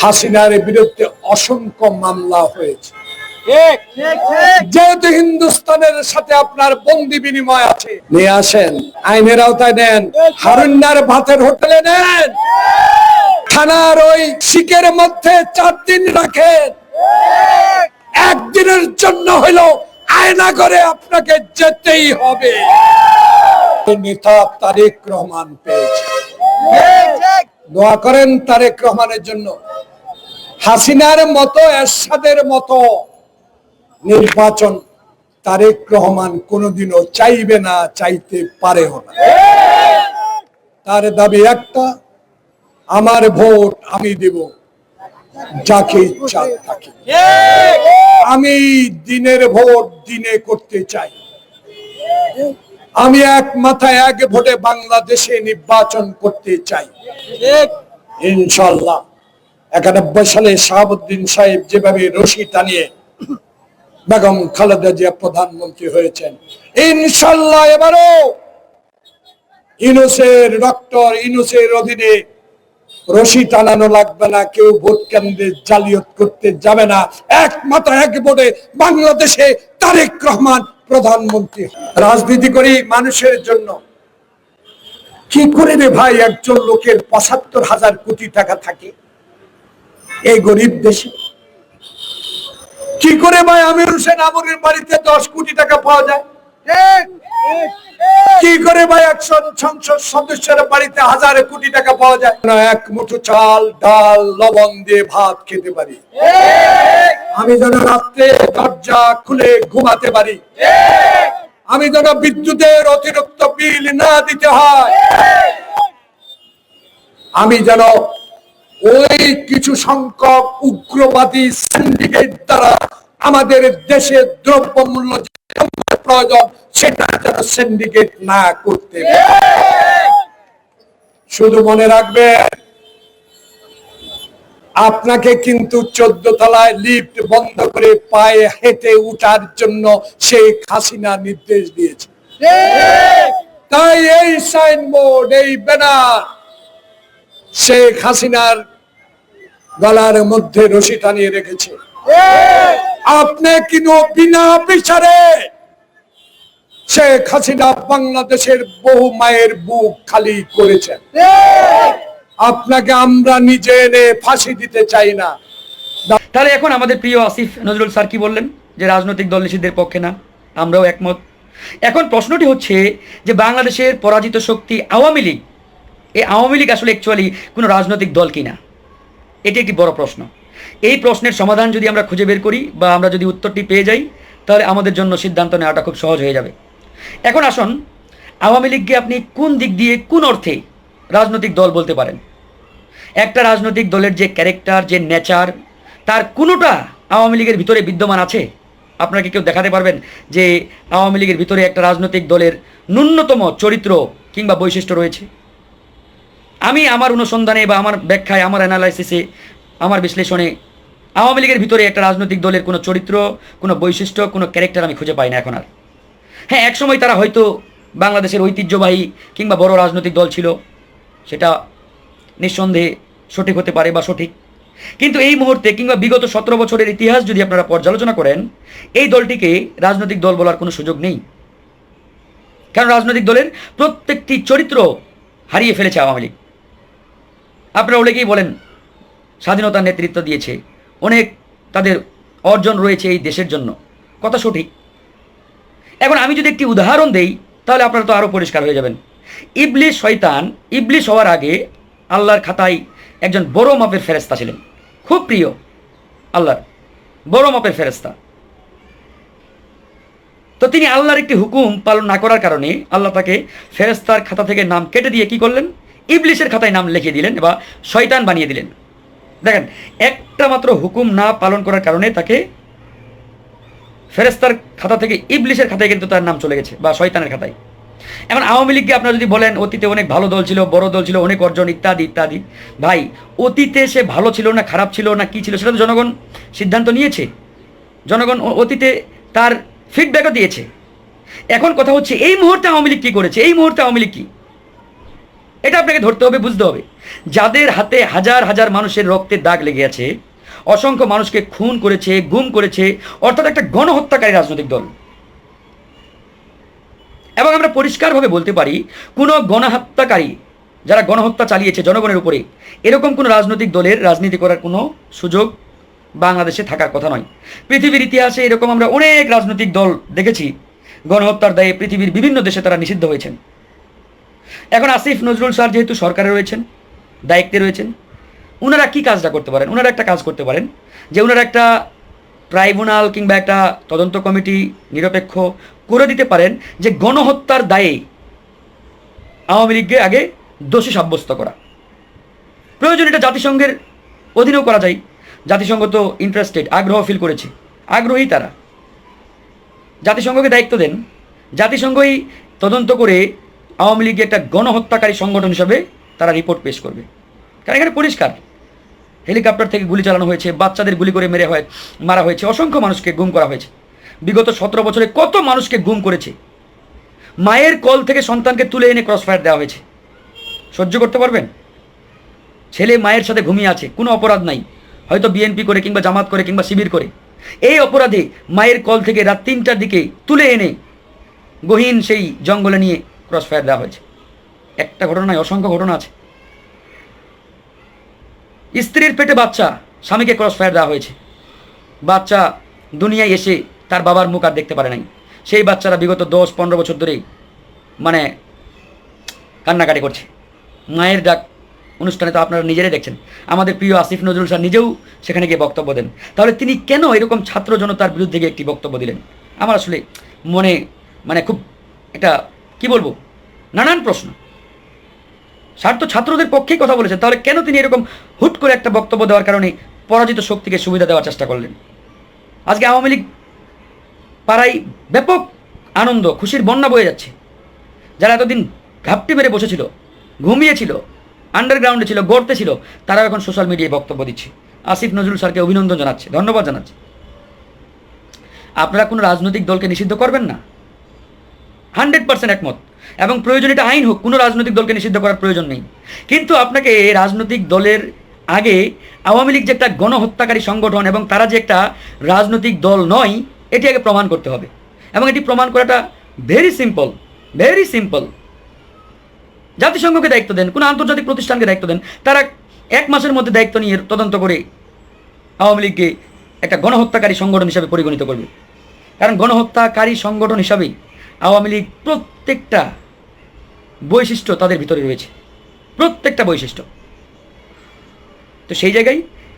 হাসিনার বিরুদ্ধে অসংখ্য মামলা হয়েছে। যেহেতু হিন্দুস্তানের সাথে আপনার বন্দি বিনিময় আছে নিয়ে আসেন। আইনের আওতায় নেন। হারুন্নার ভাতের হোটেলে নেন। থানার ওই শিকের মধ্যে চার দিন রাখেন। একদিনের জন্য হলো আয়না করে আপনাকে যেতেই হবে। নেতা তারেক রহমান পেয়েছে। দোয়া করেন তারেক রহমানের জন্য। হাসিনার মতো, এরশাদের মতো নির্বাচন তারেক রহমান কোনোদিনও চাইবে না, চাইতে পারেও না। তার দাবি একটা, আমার ভোট আমি দেব যাকে ইচ্ছা তাকে। আমি দিনের ভোট দিনে করতে চাই। আমি এক মাথায় এক ভোটে বাংলাদেশে নির্বাচন করতে চাই। ইনশাল্লাহ একানব্বই সালে শাহাবুদ্দিন সাহেব যেভাবে রশি টানিয়ে বেগম খালেদা জিয়া প্রধানমন্ত্রী হয়েছেন ইনশাল্লাহ এবারও ইনুসের ডক্টর ইনুসের অধীনে রশি টানানো লাগবে না কেউ ভোট কেন্দ্রে জালিয়াত করতে যাবে না। একমাত্র এক ভোটে বাংলাদেশে তারেক রহমান প্রধানমন্ত্রী, রাজনীতি করি মানুষের জন্য। কি করে রে ভাই একজন লোকের পঁচাত্তর হাজার কোটি টাকা থাকে? এই গরিব দেশে। কি করে ভাই আমির হোসেন আমরের বাড়িতে দশ কোটি টাকা পাওয়া যায়? কি করে ভাই একজন সংসদ সদস্যের বাড়িতে কোটি টাকা পাওয়া যায়? না এক মুঠো চাল, ডাল, লবণ দিয়ে ভাত খেতে পারি। আমি যেন রাত্রে দরজা খুলে ঘুমাতে পারি। আমি যেন বিদ্যুতের অতিরিক্ত বিল না দিতে হয়। আমি যেন ওই কিছু সংখ্যক উগ্রবাদী সিন্ডিকেট দ্বারা আমাদের দেশে দ্রব্য মূল্য প্রয়োজন সেটা সিন্ডিকেট না করতে শুধু মনে রাখবেন, আপনাকে কিন্তু চোদ্দ তলায় লিফট বন্ধ করে পায়ে হেঁটে উঠার জন্য শেখ হাসিনা নির্দেশ দিয়েছে। তাই এই সাইনবোর্ড এই ব্যানার শেখ হাসিনার গলার মধ্যে রশি টানিয়ে রেখেছে। আপনি কিন্তু বিনা বিচারে শেখ হাসিনা বাংলাদেশের বহু মায়ের বুক খালি করেছেন আপনাকে আমরা নিজে এনে ফাঁসি দিতে চাই না। তাহলে এখন আমাদের প্রিয় আসিফ নজরুল স্যার কি বললেন? যে রাজনৈতিক দল নিষিদ্ধের পক্ষে না। আমরাও একমত। এখন প্রশ্নটি হচ্ছে যে বাংলাদেশের পরাজিত শক্তি আওয়ামী লীগ, এই আওয়ামী লীগ আসলে অ্যাকচুয়ালি কোনো রাজনৈতিক দল কিনা? এটি একটি বড় প্রশ্ন। এই প্রশ্নের সমাধান যদি আমরা খুঁজে বের করি বা আমরা যদি উত্তরটি পেয়ে যাই, তাহলে আমাদের জন্য সিদ্ধান্ত নেওয়াটা খুব সহজ হয়ে যাবে। এখন আসুন, আওয়ামী লীগকে আপনি কোন দিক দিয়ে কোন অর্থে রাজনৈতিক দল বলতে পারেন? একটা রাজনৈতিক দলের যে ক্যারেক্টার যে নেচার তার কোনোটা আওয়ামী লীগের ভিতরে বিদ্যমান আছে? আপনাকে কেউ দেখাতে পারবেন যে আওয়ামী লীগের ভিতরে একটা রাজনৈতিক দলের ন্যূনতম চরিত্র কিংবা বৈশিষ্ট্য রয়েছে? আমি আমার অনুসন্ধানে বা আমার ব্যাখ্যায়, আমার অ্যানালাইসিসে আমার বিশ্লেষণে আওয়ামী লীগের ভিতরে একটা রাজনৈতিক দলের কোনো চরিত্র, কোনো বৈশিষ্ট্য, কোনো ক্যারেক্টার আমি খুঁজে পাই না এখন আর। হ্যাঁ একসময় তারা হয়তো বাংলাদেশের ঐতিহ্যবাহী কিংবা বড় রাজনৈতিক দল ছিল, সেটা নিঃসন্দেহে সঠিক হতে পারে বা সঠিক। কিন্তু এই মুহূর্তে কিংবা বিগত সতেরো বছরের ইতিহাস যদি আপনারা পর্যালোচনা করেন, এই দলটিকে রাজনৈতিক দল বলার কোনো সুযোগ নেই। কারণ রাজনৈতিক দলের প্রত্যেকটি চরিত্র হারিয়ে ফেলেছে আওয়ামী লীগ। আপনারা অনেকেই বলেন, স্বাধীনতার নেতৃত্ব দিয়েছে। অনেক তাদের অর্জন রয়েছে এই দেশের জন্য। কথা সঠিক। এখন আমি যদি একটি উদাহরণ দেই, তাহলে আপনারা তো আরও পরিষ্কার হয়ে যাবেন। ইবলিশ শয়তান ইবলিশ হওয়ার আগে আল্লাহর খাতায় একজন বড় মাপের ফেরেস্তা ছিলেন। খুব প্রিয় আল্লাহর, বড় মাপের ফেরেস্তা তো তিনি আল্লাহর একটি হুকুম পালন না করার কারণে আল্লাহ তাকে ফেরেস্তার খাতা থেকে নাম কেটে দিয়ে কি করলেন? ইবলিশের খাতায় নাম লিখিয়ে দিলেন বা শয়তান বানিয়ে দিলেন। দেখেন, একটা মাত্র হুকুম না পালন করার কারণে তাকে ফেরেস্তার খাতা থেকে ইবলিশের খাতায় কিন্তু তার নাম চলে গেছে, বা শয়তানের খাতায়। এখন আওয়ামী লীগকে আপনারা যদি বলেন, অতীতে অনেক ভালো দল ছিল, বড় দল ছিল, অনেক অর্জন, ইত্যাদি ইত্যাদি। ভাই, অতীতে সে ভালো ছিল না, খারাপ ছিল না, কি ছিল সেটা তো জনগণ সিদ্ধান্ত নিয়েছে। জনগণ অতীতে তার ফিডব্যাকও দিয়েছে। এখন কথা হচ্ছে, এই মুহূর্তে আওয়ামী লীগ কী করেছে? এই মুহূর্তে আওয়ামী লীগ কী? এটা আপনাকে ধরতে হবে, বুঝতে হবে। যাদের হাতে হাজার হাজার মানুষের রক্তের দাগ লেগে আছে অসংখ্য মানুষকে খুন করেছে, গুম করেছে, অর্থাৎ একটা গণহত্যাকারী রাজনৈতিক দল। এবং আমরা পরিষ্কারভাবে বলতে পারি, কোনো গণহত্যাকারী যারা গণহত্যা চালিয়েছে জনগণের উপরে, এরকম কোনো রাজনৈতিক দলের রাজনীতি করার কোনো সুযোগ বাংলাদেশে থাকার কথা নয়। পৃথিবীর ইতিহাসে এরকম আমরা অনেক রাজনৈতিক দল দেখেছি, গণহত্যার দায়ে পৃথিবীর বিভিন্ন দেশে তারা নিষিদ্ধ হয়েছেন। এখন আসিফ নজরুল স্যার যেহেতু সরকারে রয়েছেন, দায়িত্বে রয়েছেন ওনারা কি কাজটা করতে পারেন? ওনারা একটা কাজ করতে পারেন যে ওনারা একটা ট্রাইব্যুনাল কিংবা একটা তদন্ত কমিটি নিরপেক্ষ করে দিতে পারেন যে গণহত্যার দায়ে আওয়ামী লীগকে আগে দোষী সাব্যস্ত করা। প্রয়োজন এটা জাতিসংঘের অধীনেও করা যায়। জাতিসংঘ তো ইন্টারেস্টেড আগ্রহ ফিল করেছে। আগ্রহী তারা। জাতিসংঘকে দায়িত্ব দেন। জাতিসংঘই তদন্ত করে আওয়ামী লীগকে একটা গণহত্যাকারী সংগঠন হিসাবে তারা রিপোর্ট পেশ করবে। কারণ এখানে পরিষ্কার। হেলিকপ্টার থেকে গুলি চালানো হয়েছে, বাচ্চাদের গুলি করে মেরে হয় মারা হয়েছে, অসংখ্য মানুষকে গুম করা হয়েছে। বিগত সতেরো বছরে কত মানুষকে গুম করেছে? মায়ের কল থেকে সন্তানকে তুলে এনে ক্রস ফায়ার দেওয়া হয়েছে। সহ্য করতে পারবেন? ছেলে মায়ের সাথে ঘুমিয়ে আছে, কোনো অপরাধ নাই। হয়তো বিএনপি করে কিংবা জামাত করে কিংবা শিবির করে। এই অপরাধে মায়ের কল থেকে রাত তিনটার দিকে তুলে এনে গহীন সেই জঙ্গলে নিয়ে ক্রস ফায়ার দেওয়া হয়েছে। একটা ঘটনায় অসংখ্য ঘটনা আছে। স্ত্রীর পেটে বাচ্চা, স্বামীকে ক্রস ফায়ার দেওয়া হয়েছে। বাচ্চা দুনিয়ায় এসে তার বাবার মুখ আর দেখতে পারে নাই। সেই বাচ্চারা বিগত দশ পনেরো বছর ধরেই মানে কান্নাকাটি করছে। মায়ের ডাক অনুষ্ঠানে তো আপনারা নিজেরাই দেখছেন। আমাদের প্রিয় আসিফ নজরুল স্যার নিজেও সেখানে গিয়ে বক্তব্য দেন। তাহলে তিনি কেন এরকম ছাত্র জনতার বিরুদ্ধে গিয়ে একটি বক্তব্য দিলেন? আমার আসলে মনে মানে খুব এটা কি বলব, নানান প্রশ্ন। স্যার তো ছাত্রদের পক্ষেই কথা বলেছেন। তাহলে কেন তিনি এরকম হুট করে একটা বক্তব্য দেওয়ার কারণে পরাজিত শক্তিকে সুবিধা দেওয়ার চেষ্টা করলেন? আজকে আওয়ামী লীগ পাড়ায় ব্যাপক আনন্দ, খুশির বন্যা বয়ে যাচ্ছে। যারা এতদিন ঘাপটি মেরে বসেছিল, ঘুমিয়েছিল আন্ডারগ্রাউন্ডে ছিল, গড়তে ছিল, তারাও এখন সোশ্যাল মিডিয়ায় বক্তব্য দিচ্ছে। আসিফ নজরুল স্যারকে অভিনন্দন জানাচ্ছে, ধন্যবাদ জানাচ্ছে। আপনারা কোনো রাজনৈতিক দলকে নিষিদ্ধ করবেন না? হান্ড্রেড পার্সেন্ট একমত। এবং প্রয়োজন এটা আইন হোক, কোনো রাজনৈতিক দলকে নিষিদ্ধ করার প্রয়োজন নেই। কিন্তু আপনাকে রাজনৈতিক দলের আগে আওয়ামী লীগ যে একটা গণহত্যাকারী সংগঠন এবং তারা যে একটা রাজনৈতিক দল নয়, এটি আগে প্রমাণ করতে হবে। এবং এটি প্রমাণ করাটা ভেরি সিম্পল ভেরি সিম্পল জাতিসংঘকে দায়িত্ব দেন, কোনো আন্তর্জাতিক প্রতিষ্ঠানকে দায়িত্ব দেন, তারা এক মাসের মধ্যে দায়িত্ব নিয়ে তদন্ত করে আওয়ামী লীগকে একটা গণহত্যাকারী সংগঠন হিসাবে পরিগণিত করবে। কারণ গণহত্যাকারী সংগঠন হিসাবেই আওয়ামী লীগ প্রত্যেকটা বৈশিষ্ট্য তাদের ভিতরে রয়েছে। প্রত্যেকটা বৈশিষ্ট্য। তো সেই জায়গায়